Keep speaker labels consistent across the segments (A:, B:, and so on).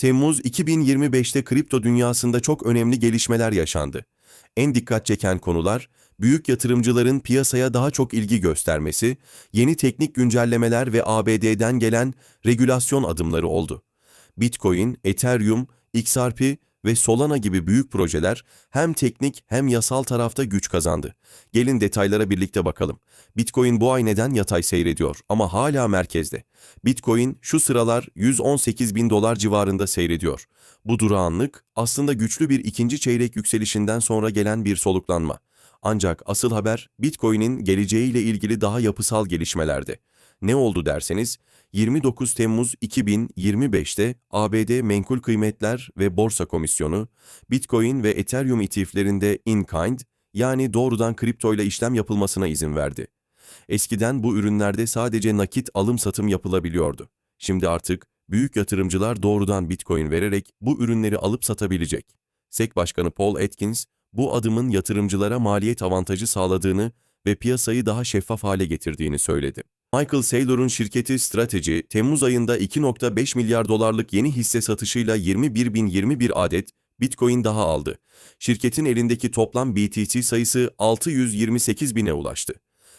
A: Temmuz 2025'te kripto dünyasında çok önemli gelişmeler yaşandı. En dikkat çeken konular, büyük yatırımcıların piyasaya daha çok ilgi göstermesi, yeni teknik güncellemeler ve ABD'den gelen regülasyon adımları oldu. Bitcoin, Ethereum, XRP ve Solana gibi büyük projeler hem teknik hem yasal tarafta güç kazandı. Gelin detaylara birlikte bakalım. Bitcoin bu ay neden yatay seyrediyor ama hala merkezde. Bitcoin şu sıralar 118 bin dolar civarında seyrediyor. Bu durağanlık aslında güçlü bir ikinci çeyrek yükselişinden sonra gelen bir soluklanma. Ancak asıl haber Bitcoin'in geleceğiyle ilgili daha yapısal gelişmelerde. Ne oldu derseniz, 29 Temmuz 2025'te ABD Menkul Kıymetler ve Borsa Komisyonu, Bitcoin ve Ethereum ETF'lerinde in-kind yani doğrudan kriptoyla işlem yapılmasına izin verdi. Eskiden bu ürünlerde sadece nakit alım-satım yapılabiliyordu. Şimdi artık büyük yatırımcılar doğrudan Bitcoin vererek bu ürünleri alıp satabilecek. SEC Başkanı Paul Atkins, bu adımın yatırımcılara maliyet avantajı sağladığını ve piyasayı daha şeffaf hale getirdiğini söyledi. Michael Saylor'un şirketi Strategy, Temmuz ayında 2.5 milyar dolarlık yeni hisse satışıyla 21.021 adet Bitcoin daha aldı. Şirketin elindeki toplam BTC sayısı 628 bine ulaştı.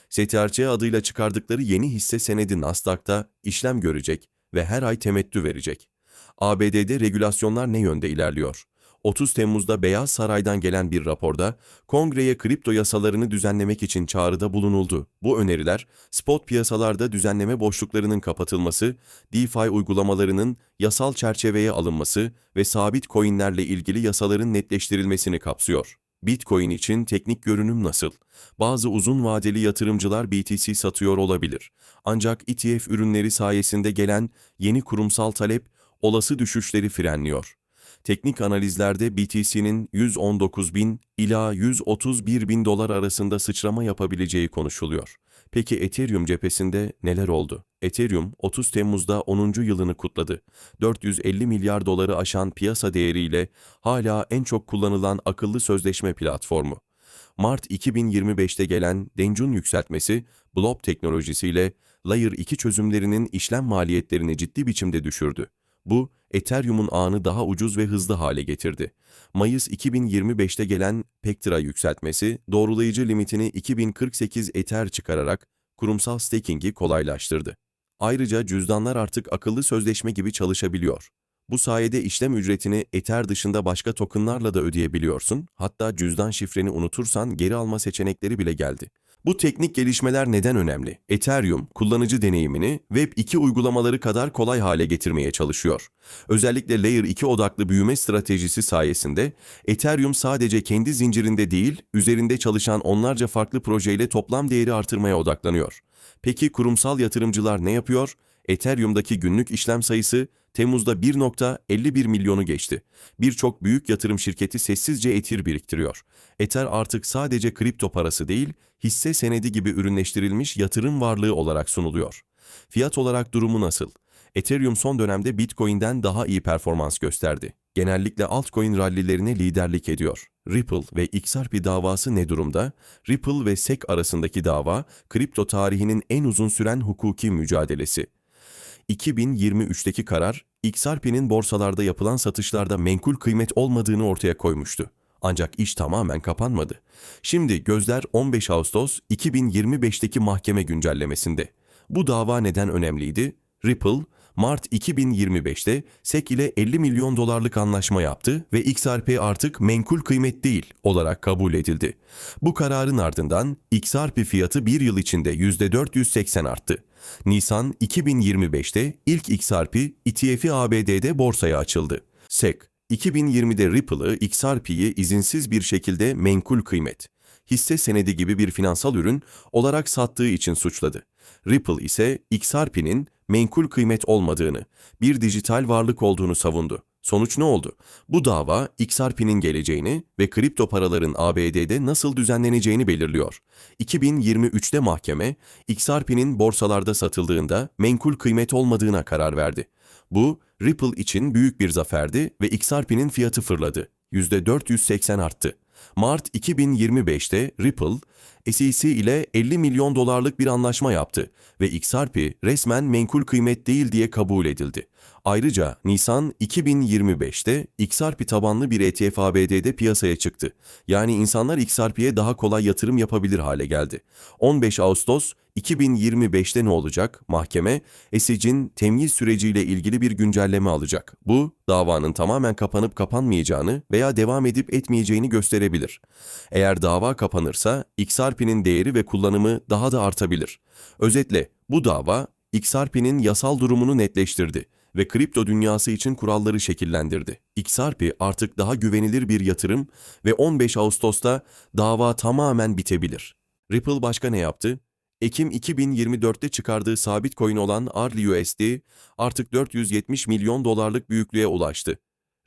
A: STRC adıyla çıkardıkları yeni hisse senedi Nasdaq'ta işlem görecek ve her ay temettü verecek. ABD'de regülasyonlar ne yönde ilerliyor? 30 Temmuz'da Beyaz Saray'dan gelen bir raporda kongreye kripto yasalarını düzenlemek için çağrıda bulunuldu. Bu öneriler, spot piyasalarda düzenleme boşluklarının kapatılması, DeFi uygulamalarının yasal çerçeveye alınması ve sabit coinlerle ilgili yasaların netleştirilmesini kapsıyor. Bitcoin için teknik görünüm nasıl? Bazı uzun vadeli yatırımcılar BTC satıyor olabilir. Ancak ETF ürünleri sayesinde gelen yeni kurumsal talep olası düşüşleri frenliyor. Teknik analizlerde BTC'nin 119 bin ila 131 bin dolar arasında sıçrama yapabileceği konuşuluyor. Peki Ethereum cephesinde neler oldu? Ethereum 30 Temmuz'da 10. yılını kutladı. 450 milyar doları aşan piyasa değeriyle hala en çok kullanılan akıllı sözleşme platformu. Mart 2025'te gelen Dencun yükseltmesi, Blob teknolojisiyle Layer 2 çözümlerinin işlem maliyetlerini ciddi biçimde düşürdü. Bu, Ethereum'un ağını daha ucuz ve hızlı hale getirdi. Mayıs 2025'te gelen Pectra yükseltmesi, doğrulayıcı limitini 2048 Ether çıkararak kurumsal staking'i kolaylaştırdı. Ayrıca cüzdanlar artık akıllı sözleşme gibi çalışabiliyor. Bu sayede işlem ücretini Ether dışında başka tokenlarla da ödeyebiliyorsun, hatta cüzdan şifreni unutursan geri alma seçenekleri bile geldi. Bu teknik gelişmeler neden önemli? Ethereum, kullanıcı deneyimini Web2 uygulamaları kadar kolay hale getirmeye çalışıyor. Özellikle Layer 2 odaklı büyüme stratejisi sayesinde Ethereum sadece kendi zincirinde değil, üzerinde çalışan onlarca farklı projeyle toplam değeri artırmaya odaklanıyor. Peki kurumsal yatırımcılar ne yapıyor? Ethereum'daki günlük işlem sayısı Temmuz'da 1.51 milyonu geçti. Birçok büyük yatırım şirketi sessizce Ether biriktiriyor. Ether artık sadece kripto parası değil, hisse senedi gibi ürünleştirilmiş yatırım varlığı olarak sunuluyor. Fiyat olarak durumu nasıl? Ethereum son dönemde Bitcoin'den daha iyi performans gösterdi. Genellikle altcoin rallilerine liderlik ediyor. Ripple ve XRP davası ne durumda? Ripple ve SEC arasındaki dava, kripto tarihinin en uzun süren hukuki mücadelesi. 2023'teki karar, XRP'nin borsalarda yapılan satışlarda menkul kıymet olmadığını ortaya koymuştu. Ancak iş tamamen kapanmadı. Şimdi gözler 15 Ağustos 2025'teki mahkeme güncellemesinde. Bu dava neden önemliydi? Ripple, Mart 2025'te SEC ile 50 milyon dolarlık anlaşma yaptı ve XRP artık menkul kıymet değil olarak kabul edildi. Bu kararın ardından XRP fiyatı bir yıl içinde %480 arttı. Nisan 2025'te ilk XRP ETF'i ABD'de borsaya açıldı. SEC, 2020'de Ripple'ı, XRP'yi izinsiz bir şekilde menkul kıymet, hisse senedi gibi bir finansal ürün olarak sattığı için suçladı. Ripple ise XRP'nin menkul kıymet olmadığını, bir dijital varlık olduğunu savundu. Sonuç ne oldu? Bu dava XRP'nin geleceğini ve kripto paraların ABD'de nasıl düzenleneceğini belirliyor. 2023'te mahkeme, XRP'nin borsalarda satıldığında menkul kıymet olmadığına karar verdi. Bu, Ripple için büyük bir zaferdi ve XRP'nin fiyatı fırladı. %480 arttı. Mart 2025'te Ripple, SEC ile 50 milyon dolarlık bir anlaşma yaptı ve XRP resmen menkul kıymet değil diye kabul edildi. Ayrıca Nisan 2025'te XRP tabanlı bir ETF ABD'de piyasaya çıktı. Yani insanlar XRP'ye daha kolay yatırım yapabilir hale geldi. 15 Ağustos 2025'te ne olacak? Mahkeme, ESİC'in temyiz süreciyle ilgili bir güncelleme alacak. Bu, davanın tamamen kapanıp kapanmayacağını veya devam edip etmeyeceğini gösterebilir. Eğer dava kapanırsa, XRP'nin değeri ve kullanımı daha da artabilir. Özetle, bu dava, XRP'nin yasal durumunu netleştirdi ve kripto dünyası için kuralları şekillendirdi. XRP artık daha güvenilir bir yatırım ve 15 Ağustos'ta dava tamamen bitebilir. Ripple başka ne yaptı? Ekim 2024'te çıkardığı sabit coin olan RLUSD artık 470 milyon dolarlık büyüklüğe ulaştı.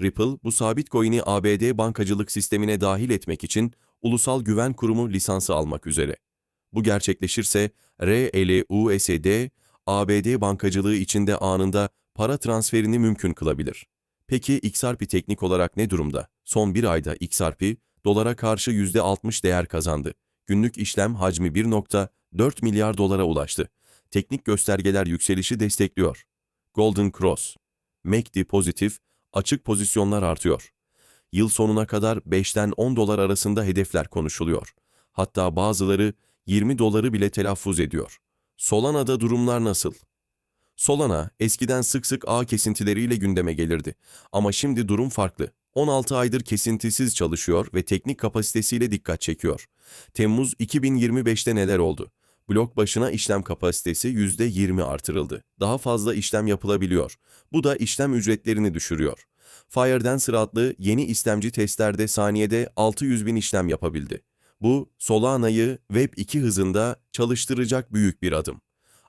A: Ripple bu sabit coin'i ABD bankacılık sistemine dahil etmek için Ulusal Güven Kurumu lisansı almak üzere. Bu gerçekleşirse RLUSD ABD bankacılığı içinde anında para transferini mümkün kılabilir. Peki XRP teknik olarak ne durumda? Son bir ayda XRP dolara karşı %60 değer kazandı. Günlük işlem hacmi 1.4 milyar dolara ulaştı. Teknik göstergeler yükselişi destekliyor. Golden Cross, MACD pozitif, açık pozisyonlar artıyor. Yıl sonuna kadar 5'ten 10 dolar arasında hedefler konuşuluyor. Hatta bazıları 20 doları bile telaffuz ediyor. Solana'da durumlar nasıl? Solana eskiden sık sık ağ kesintileriyle gündeme gelirdi. Ama şimdi durum farklı. 16 aydır kesintisiz çalışıyor ve teknik kapasitesiyle dikkat çekiyor. Temmuz 2025'te neler oldu? Blok başına işlem kapasitesi %20 artırıldı. Daha fazla işlem yapılabiliyor. Bu da işlem ücretlerini düşürüyor. Firedancer adlı yeni istemci testlerde saniyede 600 bin işlem yapabildi. Bu, Solana'yı Web 2 hızında çalıştıracak büyük bir adım.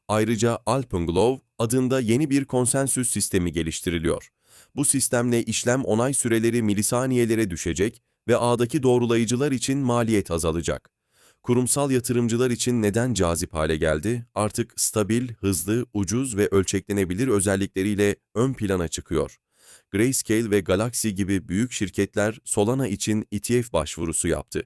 A: Ayrıca Alpenglow adında yeni bir konsensüs sistemi geliştiriliyor. Bu sistemle işlem onay süreleri milisaniyelere düşecek ve ağdaki doğrulayıcılar için maliyet azalacak. Kurumsal yatırımcılar için neden cazip hale geldi? Artık stabil, hızlı, ucuz ve ölçeklenebilir özellikleriyle ön plana çıkıyor. Grayscale ve Galaxy gibi büyük şirketler Solana için ETF başvurusu yaptı.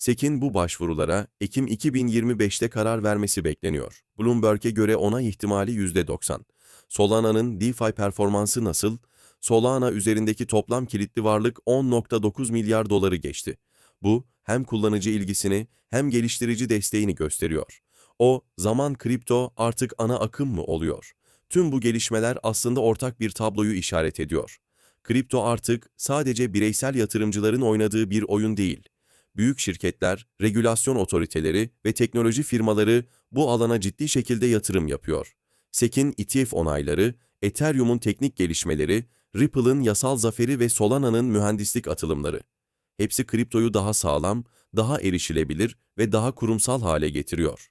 A: SEC'in bu başvurulara Ekim 2025'te karar vermesi bekleniyor. Bloomberg'e göre onay ihtimali %90. Solana'nın DeFi performansı nasıl? Solana üzerindeki toplam kilitli varlık 10.9 milyar doları geçti. Bu hem kullanıcı ilgisini hem geliştirici desteğini gösteriyor. O zaman kripto artık ana akım mı oluyor? Tüm bu gelişmeler aslında ortak bir tabloyu işaret ediyor. Kripto artık sadece bireysel yatırımcıların oynadığı bir oyun değil. Büyük şirketler, regülasyon otoriteleri ve teknoloji firmaları bu alana ciddi şekilde yatırım yapıyor. SEC'in ETF onayları, Ethereum'un teknik gelişmeleri, Ripple'ın yasal zaferi ve Solana'nın mühendislik atılımları. Hepsi kriptoyu daha sağlam, daha erişilebilir ve daha kurumsal hale getiriyor.